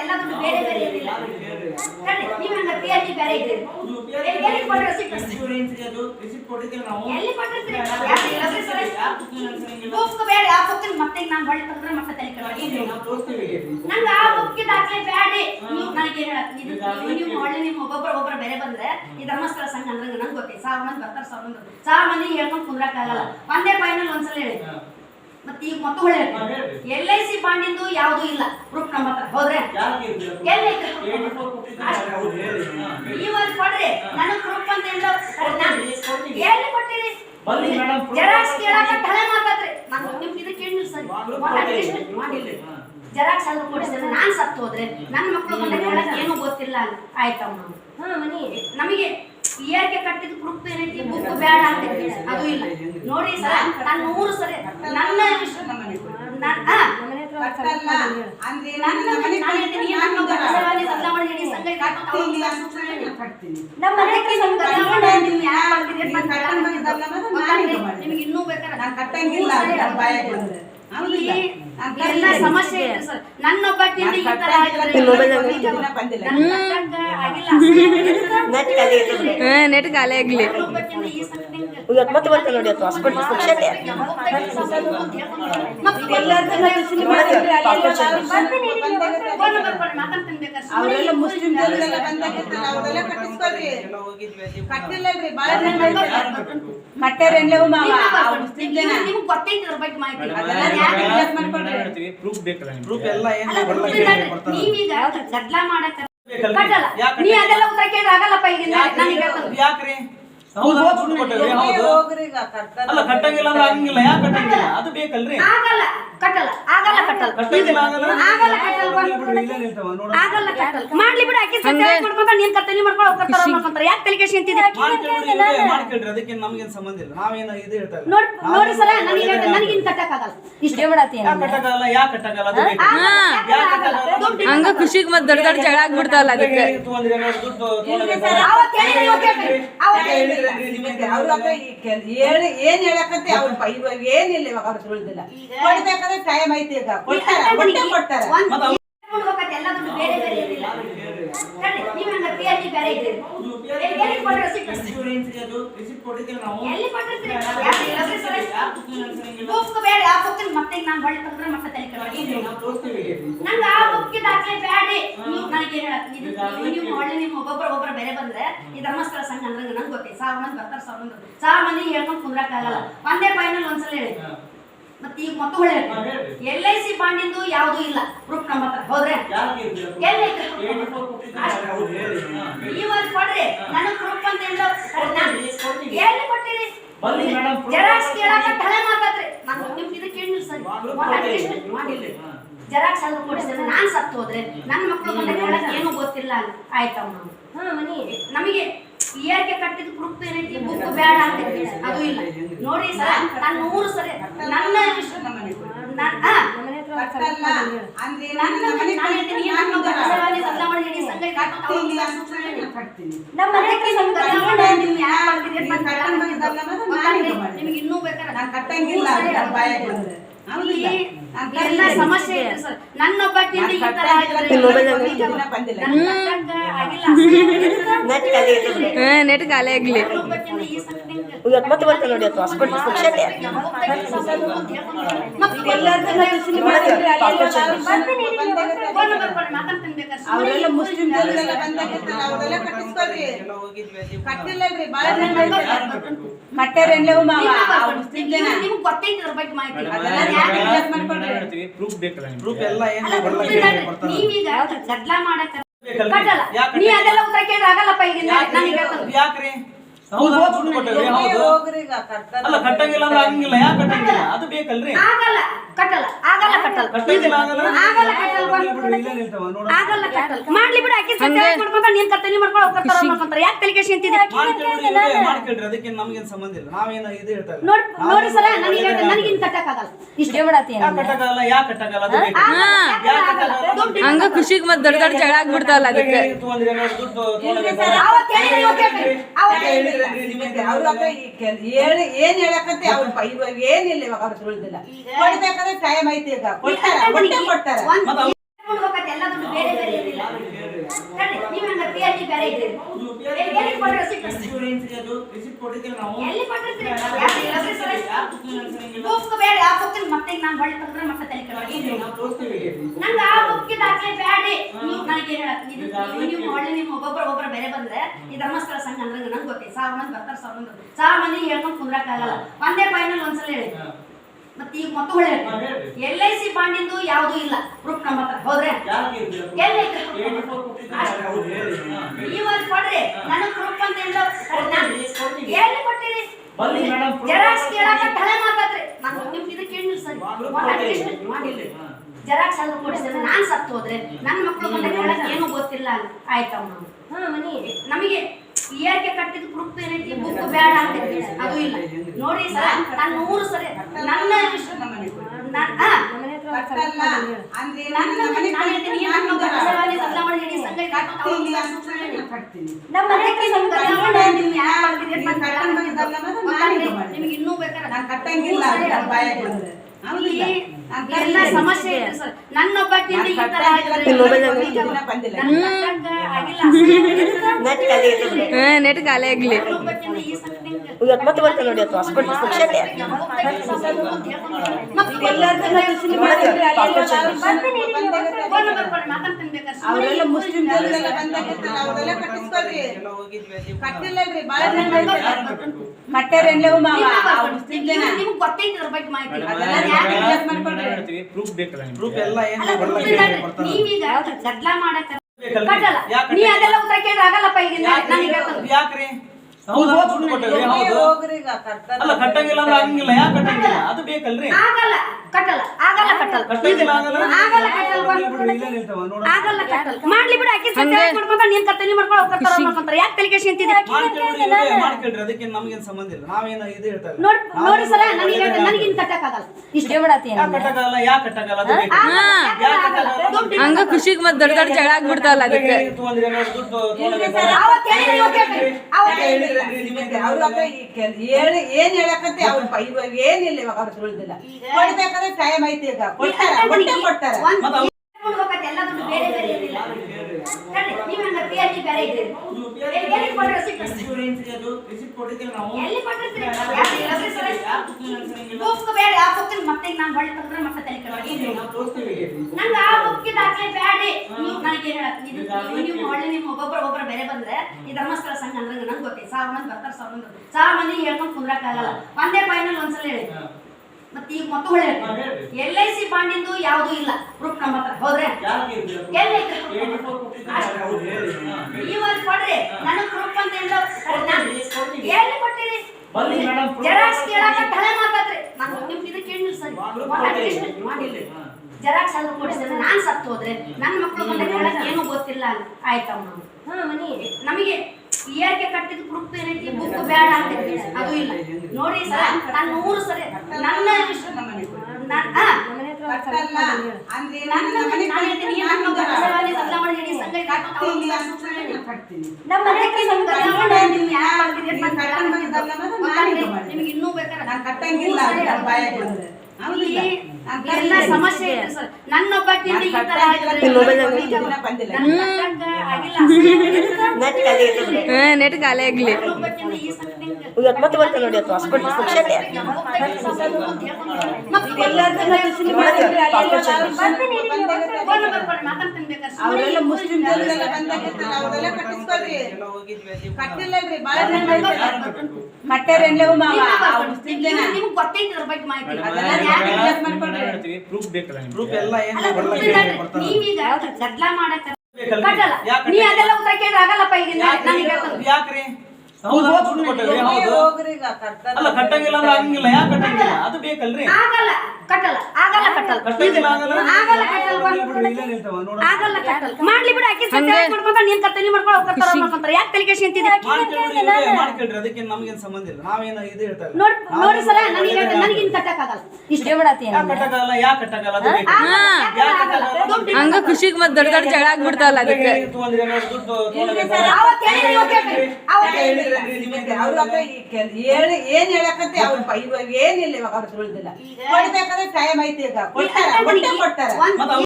ಎಲ್ಲ ದುಡ್ಡು ಬೇರೆ ಬೇರೆ ಇರಲಿಲ್ಲ ನೀವು ಹಂಗ PhD ಬೇರೆ ಇದ್ದೀರಿ ಎಲ್ಲಿ- ಎಲ್ಲಿ ಕೊಟ್ಟಿರ್ತೀರಿ ಬುಕ್ ಬೇಡ ಆ ಬುಕ್ ಮತ್ತೆ ನಾನು ಬಳಿ ತಗೊಂಡ್ರೆ ಮತ್ತೆ ತಲೆ. ನಂಗೆ ಆ ದಾಖಲೆ ಬ್ಯಾಡಿ ನೀವು ನನಗೆ ನೀವು ಒಳ್ಳೆ ನಿಮ್ಮ ಒಬ್ಬೊಬ್ರ ಒಬ್ಬರ ಬೇರೆ ಬಂದ್ರೆ ಈ ಧರ್ಮಸ್ಥಳ ಸಂಘ ಅಂದ್ರೆ ನಂಗೆ ಗೊತ್ತೈತೆ ಸಾವಿರ ಮಂದಿ ಬರ್ತಾರೆ ಸಾವಿರ ಮಂದಿ. ಸಾವಿರ ಮಂದಿ ಹೇಳ್ಕೊಂಡು ಕುಂದ್ರಕ್ಕಾಗಲ್ಲ. ಒಂದೇ ಫೈನಲ್ ಒಂದ್ಸಲ ಹೇಳಿ. ಮತ್ತೆ ಈಗ ಮತ್ತೆ ಒಳ್ಳೆ ಎಲ್ ಐ ಸಿ ಬಾಂಡಿಂದು ಯಾವ್ದು ಇಲ್ಲ. ಪ್ರೂಫ್ ನಮ್ಮ ಹತ್ರ. ಹೋದ್ರೆ? ಎಲ್ಲಿ ಇವಾಗ ಕೊಡ್ರಿ. ನನಗ್ ಪ್ರೂಫ್ ಅಂತ ಎಲ್ಲಿ ಕೊಟ್ಟಿರಿ? ಜೆರಾಕ್ಸ್ ಕೊಡ್ತೀನಿ. ಕೇಳಾಕ ತಲೆ ಮಾತಾಡ್ರಿ. ನಾನು ನಿಮ್ ಇದಕ್ಕೆ ಕೇಳಿಲ್ಲ ಸರ್. ಮಾಡಿಲ್ಲ ಜೆರಾಕ್ಸ್ ಅಲ್ಲಿ ಕೊಡಿಸಿದ್ರೆ ನಾನ್ ಸತ್ತು ಹೋದ್ರೆ ನನ್ನ ಮಕ್ಕಳು ಬಂದ ಕೇಳಕ್ ಏನೂ ಗೊತ್ತಿಲ್ಲ ಅಂತ. ಆಯ್ತಮ್ಮ. ಹಾ ಮನಿ. ನಮಗೆ ಇಯರ್ಗೆ ಕಟ್ಟಿದ ಪ್ರೂಫ್ ಏನೈತಿ ಬುಕ್ ಬೇಡ ಅಂತ. ಅದು ಇಲ್ಲ. ನೋಡಿ ಸರ್ ನಾನು ನೂರು ಸರಿ. ನನ್ನ. ನಿಮ್ಗೆ ಇನ್ನೂ ಬೇಕಾದ್ರೆ ಸಮಸ್ಯೆ ಇದೆ ಸರ್. ನನ್ನ ಈ ತರ ನೆಟ್ ಖಾಲಿ ಆಗ್ಲಿ. ಇವತ್ತು ಮತ್ತೆ ಬರ್ತದೆ ನೋಡಿ ಅದು ಹಾಸ್ಪಿಟಲ್ ಅವರೆಲ್ಲ ಮುಸ್ಲಿಂ ಅವರೆಲ್ಲ ಕಟ್ಟಿಸ್ಕೊಳ್ರಿ. ಕಟ್ಟಿಲ್ಲಲ್ರಿ ಬಾಳ ಜನ ಕಟ್ಟಾರೆಲ್ಲವೂ ಮಾವ. ಆ ಮುಸ್ಲಿಂ ಜನ. ನಿಮ್ಗೆ ಗೊತ್ತೈತಿ ಅದ್ರ ಬಗ್ಗೆ ಮಾಹಿತಿ. ಅದೆಲ್ಲ ಪ್ರೂಫ್ ಬೇಕಲ್ಲ ನಿಮ್ಗೆ? ಪ್ರೂಫ್ ಎಲ್ಲ ಏನ್ ನೀವೀಗ? ಕಟ್ಟಲ್ಲ ನೀ ಅದೆಲ್ಲ ಉತ್ತರ ಕೇಳಿದ್ರೆ ಆಗಲ್ಲಪ್ಪ ಈಗ ಯಾಕ್ರಿ? ನನಗೆ ಹೇಳ್ತಾರೆ. ಯಾಕ್ರಿ? ಹೌದಾ ದುಡ್ಡು ಕೊಟ್ಟವ್ರಿ ಹೌದು. ಹೋಗ್ರಿ ಈಗ ಕಟ್ಟಲ್ಲ ಅಲ್ಲ. ಕಟ್ಟಂಗಿಲ್ಲ ಅಂದ್ರೆ ಹಂಗಿಲ್ಲ. ಯಾಕೆ ಕಟ್ಟಂಗಿಲ್ಲ? ಅದು ಬೇಕಲ್ರಿ? ಆಗಲ್ಲ. ಕಟ್ಟಲ್ಲ. ಆಗಲ್ಲ ಕಟ್ಟಲ್ಲ. ಆಗಲ್ಲ ಕಟ್ಟಲ್ಲ. ಕಟ್ಟಲ್ಲ. ಮಾಡ್ಲಿ ಬಿಡು ಆಕಿ ಸತ್ಯ ಮಾಡ್ಕೊಂತ ನೀನ್ ಕರ್ತನಿ ಮಾಡ್ಕೊಂಡು ಅವ್ರು ಕರ್ತಾರ ಅವ್ರು ಮಾಡ್ಕೊಂತಾರೆ ಯಾಕೆ ತಲೆ ಕೆಡಿಸಿ ಅಂತಿದೆ ಮಾಡ್ಕೊಳ್ರಿ, ಅದಕ್ಕೆ ನಮ್ಗೇನ್ ಸಂಬಂಧ ಇಲ್ಲ. ನಾವೇನ ಇದು ಹೇಳ್ತಾ ಇಲ್ಲ. ನೋಡ್ ನೋಡಿ ಸರ ಒಳ್ಳೆದಾಗಿ ನನಗೆ ಹೇಳ್ತಾ ನನಗೆ ಇನ್ ಕಟ್ಟಕ್ ಆಗಲ್ಲ ಇಷ್ಟೇ ಕಟ್ಟಕ್ಕಾಗಲ್ಲ? ಯಾಕೆ ಕಟ್ಟಕ್ಕಾಗಲ್ಲ? ಹಂಗ ಖುಷಿಗೆ ಮತ್ ದೊಡ್ಡ ದೊಡ್ಡ ಜಗಳ ಆಗ್ಬಿಡ್ತಾವಲ್ಲ ಅದಕ್ಕೆ. ಏನ್ ಹೇಳಕತ್ತೆ ಅವ್ರ ಏನಿಲ್ಲ ಇವಾಗ ಅವ್ರು ತಿಳಿದಿಲ್ಲ ಕೊಡ್ಬೇಕಾದ್ರೆ ಟೈಮ್ ಐತಿ ಈಗ. ಕೊಡ್ತಾರ ಕೊಟ್ಟೆ ಕೊಡ್ತಾರ. ಆ ಬುಕ್ ಮತ್ತೆ ನಾನು ಹೊಳ್ಳಿ ತೆಗೆದ್ರೆ ಮತ್ತೆ ತಲೆ ಕೆಡ್ಸ್ಕೊಳ್ತೀನಿ. ನಾವು ತೋರಿಸ್ತೀವಿ ನಂಗೆ ಆ ಬುಕ್ ದಾಖಲೆ ಬ್ಯಾಡಿ ನೀವು ನನಗೆ ಏನ್ ಹೇಳಕ್ ನೀವು ನೀವು- ನೀವು ಒಳ್ಳೆ ನಿಮ್ಮ ಒಬ್ಬೊಬ್ರ ಒಬ್ಬರ ಬೇರೆ ಬಂದ್ರೆ ಈ ಧರ್ಮಸ್ಥಳ ಸಂಘ ಅಂದ್ರೆ ನಂಗೆ ಗೊತ್ತೈತೆ ಸಾವಿರ ಮಂದಿ ಬರ್ತಾರೆ ಸಾವಿರ ಮಂದಿ. ಸಾವಿರ ಮಂದಿ ಹೇಳ್ಕೊಂಡು ಕುಂದ್ರಕ್ಕಾಗಲ್ಲ. ಒಂದೇ ಫೈನಲ್ ಒಂದ್ಸಲ ಹೇಳಿ. ಮತ್ತೆ ಈಗ ಮತ್ತೆ ಒಳ್ಳೆ ಎಲ್ ಐ ಸಿ ಬಾಂಡಿಂದು ಯಾವ್ದು ಇಲ್ಲ. ಪ್ರೂಫ್ ನಮ್ಮ ಹತ್ರ ಹೋದ್ರೆ? proof? ಇವಾಗ ಕೊಡ್ರಿ. ನನಗ್ ಪ್ರೂಫ್ ಅಂತ ಎಲ್ಲಿ ಕೊಟ್ಟಿರಿ? ಜೆರಾಕ್ಸ್. ಕೇಳಾಕ ತಲೆ ಮಾತಾಡ್ರಿ. ನಾನು ನಿಮ್ಗೆ ಇದು ಕೇಳಿಲ್ಲ ಸರ್. ಜೆರಾಕ್ಸ್ ಆದ್ರೂ ಕೊಡಿಸಿದ್ರೆ ನಾನ್ ಸತ್ತು ಹೋದ್ರೆ ನನ್ನ ಮಕ್ಕಳು ಏನು ಗೊತ್ತಿಲ್ಲ ಅಲ್ಲ ಆಯ್ತಮ್ಮ ಹಾ ಮನಿ ನಮಗೆ ಇಯರ್ಗೆ ಕಟ್ಟಿದ ಪ್ರೂಫ್ ಏನೈತಿ? ಬುಕ್ ಬೇಡ ಅಂತ. ಅದು ಇಲ್ಲ. ನೋಡಿ ಸರ್ ನಾನು ನೂರು ಸರಿ ನನ್ನ. ನಿಮ್ಗೆ ಇನ್ನೂ ಬೇಕಾದ್ರೆ ಎಲ್ಲ ಸಮಸ್ಯೆ ಇದೆ ಸರ್. ನನ್ನ ಈ ತರ ನೆಟ್ ಖಾಲಿ ಆಗ್ಲಿ. ಮತ್ತೆ ಬರ್ತದೆ ನೋಡಿ ಅದು ಹಾಸ್ಪಿಟಲ್ ಫಂಕ್ಷನ್ ಕಟ್ಟಿಲ್ಲಲ್ರಿ ಬಾಳ ಜನ ಮಾವ ಆ ನಿಮ್ಗೆ ಗೊತ್ತೈತಿ ಅದ್ರ ಬಗ್ಗೆ ಮಾಹಿತಿ. ಅದೆಲ್ಲ ಯಾಕೆ ಮಾಡ್ಕೊಂಡ್ರಿ ಪ್ರೂಫ್ ಬೇಕಲ್ಲ ನಿಮ್ಗೆ? ಪ್ರೂಫ್ ಎಲ್ಲ ಏನ್ ಅಲ್ಲ ಗೊತ್ತಿಲ್ಲ ನೀವೀಗ ಗದ್ಲ? ಕಟ್ಟಲ್ಲ. ಯಾಕ್ ನೀ? ಅದೆಲ್ಲ ಉತ್ತರ ಕೇಳಿದ್ರೆ ಆಗಲ್ಲಪ್ಪ ಈಗ ಯಾಕ್ರಿ? ನನಗೆ ಹೇಳ್ತಾರೆ ಯಾಕ್ರಿ ಹೌದಾ? ದುಡ್ಡು ಕೊಟ್ಟವ್ರಿ? ಹೌದು. ಹೋಗ್ರಿ ಈಗ. ಅಲ್ಲ ಕಟ್ಟಂಗಿಲ್ಲ ಅಂದ್ರೆ ಆಗಂಗಿಲ್ಲ. ಯಾಕೆ ಕಟ್ಟಂಗಿಲ್ಲ? ಅದು ಬೇಕಲ್ರಿ? ಆಗಲ್ಲ. ಕಟ್ಟಲ್ಲ ಆಗಲ್ಲ ಕಟ್ಟಲ್ಲ. ಆಗಲ್ಲ. ಕಟ್ಟಲ್ಲ. ಕಟ್ಟಲ್ಲ. ಮಾಡ್ಲಿ ಬಿಡು ಅಕ್ಕಿ ಸತ್ಯ ಮಾಡ್ಕೊಂತ ನೀನ್ ಕರ್ತನಿ ಮಾಡ್ಕೊಂಡು ಅವ್ರು ಕರ್ತಾರ ಮಾಡ್ಕೊಂತಾರೆ. ಯಾಕೆ ಅದಕ್ಕೆ ನಮ್ಗೇನ್ ಸಂಬಂಧ ಇಲ್ಲ. ನಾವೇನ ಇದು ಹೇಳ್ತಾರೆ ನೋಡಿ ನೋಡಿ ಸರ ನನಗೆ ಇಷ್ಟೇ ಕಟ್ಟಕ್ಕಾಗಲ್ಲ ಯಾಕೆ ಕಟ್ಟಕ್ಕಾಗಲ್ಲ? ಹಂಗ ಖುಷಿಗ್ ಮತ್ ದೊಡ್ಡ ದೊಡ್ಡ ಜಗಳ ಆಗ್ಬಿಡ್ತಾವಲ್ಲ ಅದಕ್ಕೆ. ಏನ್ ಹೇಳಕತ್ತೆ ಅವ್ರ ಏನಿಲ್ಲ ಇವಾಗ ಅವ್ರು ತಿಳಿದಿಲ್ಲ ಕೊಡ್ಬೇಕಾದ್ರೆ ಟೈಮ್ ಐತೆ ಈಗ. ಕೊಡ್ತಾರ ಕೊಟ್ಟೆ ಕೊಡ್ತಾರ. ಕೆಡೋದು. ನಂಗೆ ಆ ಬುಕ್ ದಾಖಲೆ ಬೇಡಿ ನೀವು ನನಗೆ ಏನು ನೀವು ಒಳ್ಳೆ ನಿಮ್ಮ ಒಬ್ಬೊಬ್ಬರ ಒಬ್ಬರ ಬೇರೆ ಬಂದ್ರೆ ಈ ಧರ್ಮಸ್ಥಳ ಸಂಘ ಅಂದ್ರೆ ನಂಗೆ ಗೊತ್ತೈತೆ ಸಾವಿರ ಮಂದಿ ಬರ್ತಾರೆ ಸಾವಿರ ಮಂದಿ. ಸಾವಿರ ಮಂದಿ ಹೇಳ್ಕೊಂಡು ಕುಂದ್ರಕ್ಕಾಗಲ್ಲ. ಒಂದೇ ಫೈನಲ್ ಒಂದ್ಸಲ ಹೇಳಿ. ಮತ್ತೆ ಈಗ ಮತ್ತೆ ಹೊಳ್ಳಿ ಎಲ್ ಐ ಸಿ ಬಾಂಡಿಂದು ಯಾವ್ದು ಇಲ್ಲ. ಪ್ರೂಫ್ ನಮ್ಮ ಹತ್ರ. ಹೋದ್ರೆ? ಎಲ್ಲಿ ಅಲ್ಲಿ ಕೊಡ್ರಿ. ನನಗೆ ಪ್ರೂಫ್ ಅಂತ ಎಲ್ಲಿ ಕೊಟ್ಟಿರಿ? ಜೆರಾಕ್ಸ್. ಕೇಳಾಕ ತಲೆ ಮಾತಾಡ್ರಿ. ನಾನು ನಿಮ್ಗೆ ಇದಕ್ಕೆ ಕೇಳಿಲ್ಲ ಸರ್? ಮಾಡಿಲ್ಲ ಜೆರಾಕ್ಸ್ ಆದ್ರೂ ಕೊಡಿಸಿದ್ರೆ ನಾನು ಸತ್ತು ಹೋದ್ರೆ ನನ್ನ ಮಕ್ಕಳು ಬಂದ ಕೇಳಕ್ ಏನು ಗೊತ್ತಿಲ್ಲ ಅಂತ. ಮನಿ ನಮಗೆ ಏರ್ಗೆ ಕಟ್ಟಿದ ಪ್ರೂಫ್ ಏನೈತಿ? ಬುಕ್ ಬೇಡ ಅಂತ ಅದು ಇಲ್ಲ. ನೋಡಿ ಸರ್ ನಾನು ನೂರು ಸರಿ ನನ್ನ ನಿಮ್ಗೆ ಇನ್ನೂ ಬೇಕಾದ್ರೆ ಸಮಸ್ಯೆ ನನ್ನೊಬ್ಬಕ್ಕಿಂತ ಈ ತರ. ನೆಟ್ ಖಾಲಿ ಆಗ್ಲಿ. ಇವತ್ತು ಮತ್ತೆ ಬರ್ತದೆ ನೋಡಿ ಅದು ಹಾಸ್ಪಿಟಲ್ ಪುಕ್ಷಟೆ ಅವರೆಲ್ಲ ಮುಸ್ಲಿಂ ಜನರೆಲ್ಲ ಬಂದಾಗಿತ್ತಲ್ಲ ಕಟ್ಟಿಸ್ಕೊಳ್ರಿ ಕಟ್ಟಿಲ್ಲಲ್ರಿ ಬಾಳ ಜನ ಇದ್ದಾರೆ. ಕಟ್ಟಾರ ಎಲ್ಲವೂ ಮಾವ? ನಿಮ್ಗೆ ಗೊತ್ತೈತಿ ಅದ್ರ ಬಗ್ಗೆ ಮಾಹಿತಿ. ಅದೆಲ್ಲ ಯಾಕೆ ಇಲ್ಲದ್ ಮಾಡ್ಕೊಂಡ್ರಿ? ಪ್ರೂಫ್ ಬೇಕಲ್ಲ ನಿಮ್ಗೆ? ಪ್ರೂಫ್ ಎಲ್ಲ ಏನು ಬರಲ್ಲ. ನೀವೀಗ ಗದ್ಲ ಮಾಡಕ್ಕ ಕಟ್ಟಲ್ಲ. ನೀ ಅದೆಲ್ಲ ಉತ್ತರ ಕೇಳಿದ್ರೆ ಆಗಲ್ಲಪ್ಪ ಈಗ ನಾನು ನನಗೆ ಯಾಕ್ರಿ? ಅಲ್ಲ ಕಟ್ಟಂಗಿಲ್ಲ ಅಂದ್ರೆ ಹಂಗಿಲ್ಲ ಯಾಕೆ ಕಟ್ಟಂಗಿಲ್ಲ? ಅದು ಬೇಕಲ್ರಿ. ಆಗಲ್ಲ ಕಟ್ಟಲ್ಲ ಆಗಲ್ಲ ಕಟ್ಟಲ್ಲ. ಕಟ್ಟಂಗಿಲ್ಲ ಆಗಲ್ಲ ಆಗಲ್ಲ ಕಟ್ಟಲ್ಲ ಬಾ. ಇಲ್ಲೇ ನಿಲ್ತಾವ ಆಗಲ್ಲ ಕಟ್ಟಲ್ಲ. ಮಾಡ್ಲಿ ಬಿಡು ಸತ್ಯ ಮಾಡ್ಕೊಂತ ನೀನ್ ಕರ್ತನಿ ಮಾಡ್ಕೊಂಡು ಅವ್ರು ಕರ್ತಾರ ಮಾಡ್ಕೊಂತಾರೆ ಯಾಕೆ ತಲೆ ಕೆಡಿಸಿ ಅಂತಿದೆ ಮಾಡ್ಕೊಳ್ರಿ ಅದಕ್ಕೆ ನಮಗೇನ್ ಸಂಬಂಧ ಇಲ್ಲ. ನಾವೇನ ಇದು ಹೇಳ್ತಾರೆ ನೋಡಿ ನೋಡಿ ಸರ ನನಗೆ ಇಷ್ಟೇ ಕಟ್ಟಕ್ಕಾಗಲ್ಲ? ಯಾಕೆ ಕಟ್ಟಕ್ಕಾಗಲ್ಲ? ಅದು ಬೇಕು ಹಂಗ ಖುಷಿಗ್ ಮತ್ ದೊಡ್ಡ ದೊಡ್ಡ ಜಗಳ ಆಗ್ಬಿಡ್ತಾವಲ್ಲ ಅದಕ್ಕೆ. ದುಡ್ಡು? ಅವತ್ತು ಅವತ್ತು ಹೇಳಿದ್ರಿ. ಏನ್ ಹೇಳಕತ್ತೆ ಅವ್ರ ಇವಾಗ ಏನಿಲ್ಲ ಇವಾಗ ಅವ್ರು ತಿಳಿದಿಲ್ಲ ಕೊಡ್ಬೇಕಾದ್ರೆ ಟೈಮ್ ಐತಿ ಈಗ. ಕೊಡ್ತಾರ ಕೊಡ್ತಾರ. ಒಬ್ಬೊಬ್ಬರ ಬೇರೆ ಬಂದ್ರೆ ಈ ಧರ್ಮಸ್ಥಳ ಸಂಘ ಅಂದ್ರೆ ನಂಗೆ ಗೊತ್ತೈತೆ ಸಾವಿರ ಮಂದಿ ಬರ್ತಾರೆ ಸಾವಿರ ಮಂದಿ. ಸಾವಿರ ಮಂದಿ ಹೇಳ್ಕೊಂಡು ಕುಂದ್ರಕ್ಕಾಗಲ್ಲ. ಒಂದೇ ಫೈನಲ್ ಒಂದ್ಸಲ ಹೇಳಿ. ಮತ್ತೆ ಈಗ ಮತ್ತೆ ಒಳ್ಳೆ ಎಲ್ ಐ ಸಿ ಬಾಂಡಿಂದು ಯಾವ್ದು ಇಲ್ಲ. ಪ್ರೂಫ್ ನಮ್ಮ ಹತ್ರ. ಹೋದ್ರೆ? ಕೊಡ್ರಿ. ನನಗೆ ಪ್ರೂಫ್ ಅಂತ ಎಲ್ಲಿ ಕೊಟ್ಟಿರಿ? ಜೆರಾಕ್ಸ್. ಕೇಳಾಕ ತಲೆ ಮಾತಾಡ್ರಿ. ನಾನು ಇದು ಕೇಳಿಲ್ಲ ಸರ್. ಮಾಡಿಲ್ಲ. ಜೆರಾಕ್ಸ್ ಆದ್ರೂ ಕೊಡಿಸಿದ್ರೆ ನಾನು ಸತ್ತು ಹೋದ್ರೆ ನನ್ನ ಮಕ್ಕಳು ಬಂದ ಕೇಳಕ್ ಏನು ಗೊತ್ತಿಲ್ಲ ಅಂತ. ಮನಿ ನಮಗೆ ಏರ್ಗೆ ಕಟ್ಟಿದ ಪ್ರೂಫ್ ಏನೈತಿ ಬುಕ್ ಬೇಡ ಅಂತ ಅದು ಇಲ್ಲ. ನೋಡಿ ಸರ್ ನಾನು ನೂರು ಸರಿ ನನ್ನ. ನಿಮ್ಗೆ ಇನ್ನೂ ಬೇಕಾದ್ರೆ ಎಲ್ಲ ಸಮಸ್ಯೆ ಇದೆ ಸರ್. ನನ್ನ ನೆಟ್ ಖಾಲಿ ಆಗ್ಲಿ. ಇವತ್ತು ಮತ್ತೆ ನೋಡಿ ಅದು ಹಾಸ್ಪಿಟಲ್ ಮುಸ್ಲಿಂ. ಅವರೆಲ್ಲ. ನೀವೀಗ ಗದ್ಲ ಮಾಡಕ್ಕ ನೀ ಅದೆಲ್ಲ ಉತ್ತರ ಕೇಳಿದ್ರೆ ಆಗಲ್ಲಪ್ಪ ಈಗ? ನನಗೆ ಯಾಕ್ರಿ? ಅಲ್ಲ ಕಟ್ಟಂಗಿಲ್ಲ ಅಂದ್ರೆ ಆಗಂಗಿಲ್ಲ ಯಾಕೆ ಕಟ್ಟಂಗಿಲ್ಲ? ಅದು ಬೇಕಲ್ರಿ? ಆಗಲ್ಲ ಕಟ್ಟಲ್ಲ ಆಗಲ್ಲ ಕಟ್ಟಲ್ಲ. ಕಟ್ಟಂಗಿಲ್ಲ ಆಗಲ್ಲ ಆಗಲ್ಲ ಕಟ್ಟಲ್ಲ. ಆಗಲ್ಲ ಕಟ್ಟಲ್ಲ. ಮಾಡ್ಲಿ ಬಿಡು ಆಕಿ ಸತ್ಯ ಮಾಡ್ಕೊಂತ ನೀನ್ ಕರ್ತನಿ ಮಾಡ್ಕೊಂಡು ಮಾಡ್ಕೊಂತಾರೆ. ಯಾಕೆ ತಲೆ ಅಂತಿದೆ ಮಾಡ್ಕೊಳ್ರಿ ಅದಕ್ಕೆ ನಮಗೇನ್ ಸಂಬಂಧ ಇಲ್ಲ. ನಾವೇನ ಇದು ಹೇಳ್ತಾ ಇಲ್ಲ ನೋಡ್ ನೋಡಿ ಸರ ನನಗೆ ಹೇಳ್ತೀನಿ ನನಗಿನ್ ಕಟ್ಟಕ್ಕಾಗಲ್ಲ ಇಷ್ಟೇ ಯಾಕೆ ಯಾಕೆ ಅದು ಬೇಕು ಹಂಗ ಖುಷಿಗ್ ಮತ್ ದೊಡ್ಡ ದೊಡ್ಡ ಜಗಳ ಆಗ್ಬಿಡ್ತಾವಲ್ಲ ಅದಕ್ಕೆ. ದುಡ್ಡು ಹೇಳಿ ಅವತ್ತು ಹೇಳಿ ಅವತ್ತು ಹೇಳಿ ಏನ್ ಹೇಳಕಂತ ಅವ್ರು ಇವಾಗ ಏನಿಲ್ಲ ಇವಾಗ ಅವ್ರು ತಿಳಿದಿಲ್ಲ ಕೊಡ್ಬೇಕಾದ್ರೆ ಟೈಮ್ ಐತಿ ಈಗ. ಕೊಡ್ತಾರ ಕೊಟ್ಟೆ ಕೊಡ್ತಾರ.